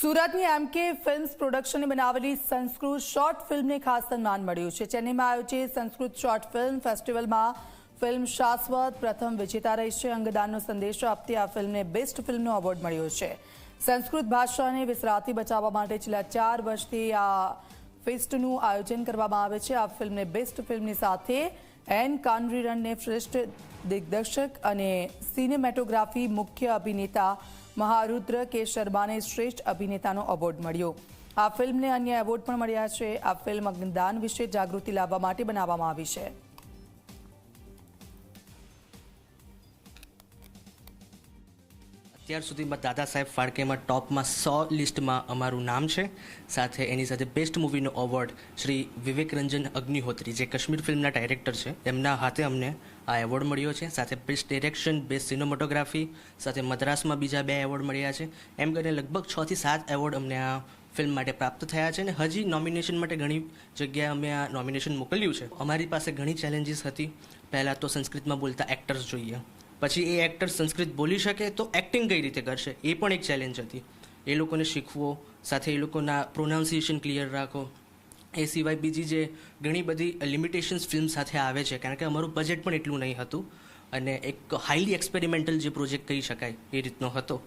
સુરતની એમકે ફિલ્મ્સ પ્રોડક્શને બનાવેલી સંસ્કૃત શોર્ટ ફિલ્મને ખાસ સન્માન મળ્યું છે. ચેન્નઈમાં આયોજિત સંસ્કૃત શોર્ટ ફિલ્મ ફેસ્ટિવલમાં ફિલ્મ શાશ્વત પ્રથમ વિજેતા રહી છે. અંગદાનનો સંદેશો આપતી આ ફિલ્મને બેસ્ટ ફિલ્મનો એવોર્ડ મળ્યો છે. સંસ્કૃત ભાષાને વિસરાતી બચાવવા માટે છેલ્લા ચાર વર્ષથી આ ફેસ્ટનું આયોજન કરવામાં આવે છે. આ ફિલ્મને બેસ્ટ ફિલ્મની સાથે એન કાનરીરનને શ્રેષ્ઠ દિગ્દર્શક અને સિનેમેટોગ્રાફી મુખ્ય અભિનેતા મહારુદ્ર કે શર્માને શ્રેષ્ઠ અભિનેતાનો એવોર્ડ મળ્યો. આ ફિલ્મને અન્ય એવોર્ડ પણ મળ્યા છે. આ ફિલ્મ અગ્નિદાન વિશે જાગૃતિ લાવવા માટે બનાવવામાં આવી છે. અત્યાર સુધીમાં દાદા સાહેબ ફાળકેમાં ટોપમાં સો લિસ્ટમાં અમારું નામ છે. સાથે એની સાથે બેસ્ટ મૂવીનો એવોર્ડ શ્રી વિવેક રંજન અગ્નિહોત્રી, જે કાશ્મીર ફિલ્મના ડાયરેક્ટર છે. એમના હાથે અમને આ એવોર્ડ મળ્યો છે. સાથે બેસ્ટ ડિરેક્શન બેસ્ટ સિનેમોટોગ્રાફી, સાથે મદ્રાસમાં બીજા બે એવોર્ડ મળ્યા છે. એમ કરીને લગભગ છથી સાત એવોર્ડ અમને આ ફિલ્મ માટે પ્રાપ્ત થયા છે અને હજી નોમિનેશન માટે ઘણી જગ્યાએ અમે આ નોમિનેશન મોકલ્યું છે. અમારી પાસે ઘણી ચેલેન્જીસ હતી. પહેલાં તો સંસ્કૃતમાં બોલતા એક્ટર્સ જોઈએ. પછી એ એક્ટર સંસ્કૃત બોલી શકે તો એક્ટિંગ કઈ રીતે કરશે? એ પણ એક ચેલેન્જ હતી. એ લોકોને શીખવો, સાથે એ લોકોના પ્રોનાઉન્સિએશન ક્લિયર રાખો એ સિવાય બીજી જે ઘણી બધી લિમિટેશન્સ ફિલ્મ સાથે આવે છે, કારણ કે અમારું બજેટ પણ એટલું નહીં હતું. અને એક હાઈલી એક્સપેરિમેન્ટલ જે પ્રોજેક્ટ કહી શકાય એ રીતનો હતો.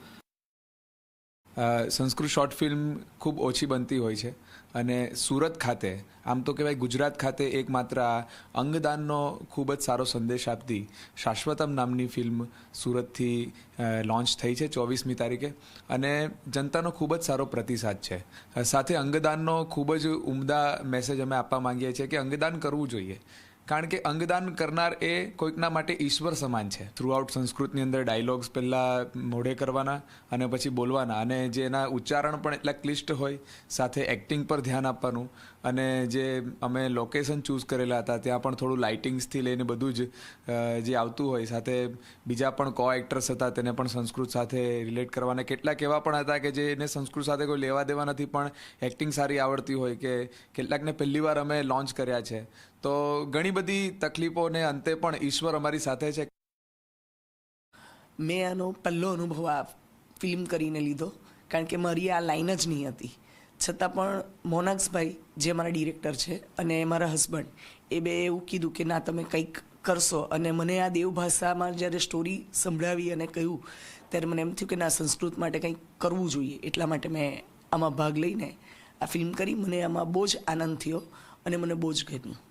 સંસ્કૃત શોર્ટ ફિલ્મ ખૂબ ઓછી બનતી હોય છે. અને સુરત ખાતે, આમ તો કહેવાય ગુજરાત ખાતે એકમાત્ર આ અંગદાનનો ખૂબ જ સારો સંદેશ આપતી શાશ્વતમ નામની ફિલ્મ સુરતથી લોન્ચ થઈ છે ચોવીસમી તારીખે. અને જનતાનો ખૂબ જ સારો પ્રતિસાદ છે. સાથે અંગદાનનો ખૂબ જ ઉમદા મેસેજ અમે આપવા માંગીએ છીએ કે અંગદાન કરવું જોઈએ. કારણ કે અંગદાન કરનાર એ કોઈકના માટે ઈશ્વર સમાન છે. થ્રુઆઉટ સંસ્કૃતની અંદર ડાયલોગ્સ પહેલાં મોઢે કરવાના અને પછી બોલવાના. અને જે એના ઉચ્ચારણ પણ એટલા ક્લિષ્ટ હોય, સાથે એક્ટિંગ પર ધ્યાન આપવાનું. અને જે અમે લોકેશન ચૂઝ કરેલા હતા, ત્યાં પણ થોડું લાઇટિંગ્સથી લઈને બધું જ જે આવતું હોય. સાથે બીજા પણ કો એક્ટર્સ હતા, તેને પણ સંસ્કૃત સાથે રિલેટ કરવાના. કેટલાક એવા પણ હતા કે જે એને સંસ્કૃત સાથે કોઈ લેવા દેવા નથી, પણ એક્ટિંગ સારી આવડતી હોય કે કેટલાકને પહેલી વાર અમે લોન્ચ કર્યા છે. તો ઘણી બધી તકલીફોને અંતે પણ ઈશ્વર અમારી સાથે છે. મેં આનો પહેલો અનુભવ આ ફિલ્મ કરીને લીધો, કારણ કે મારી આ લાઈન જ નહીં હતી. છતાં પણ મોનાક્સભાઈ જે મારા ડિરેક્ટર છે અને મારા હસબન્ડ, એ બે એવું કીધું કે, ના, તમે કંઈક કરશો. અને મને આ દેવભાષામાં જ્યારે સ્ટોરી સંભળાવી અને કહ્યું, ત્યારે મને એમ થયું કે, ના, સંસ્કૃત માટે કંઈક કરવું જોઈએ. એટલા માટે મેં આમાં ભાગ લઈને આ ફિલ્મ કરી. મને આમાં બહુ જ આનંદ થયો અને મને બહુ જ ગમ્યું.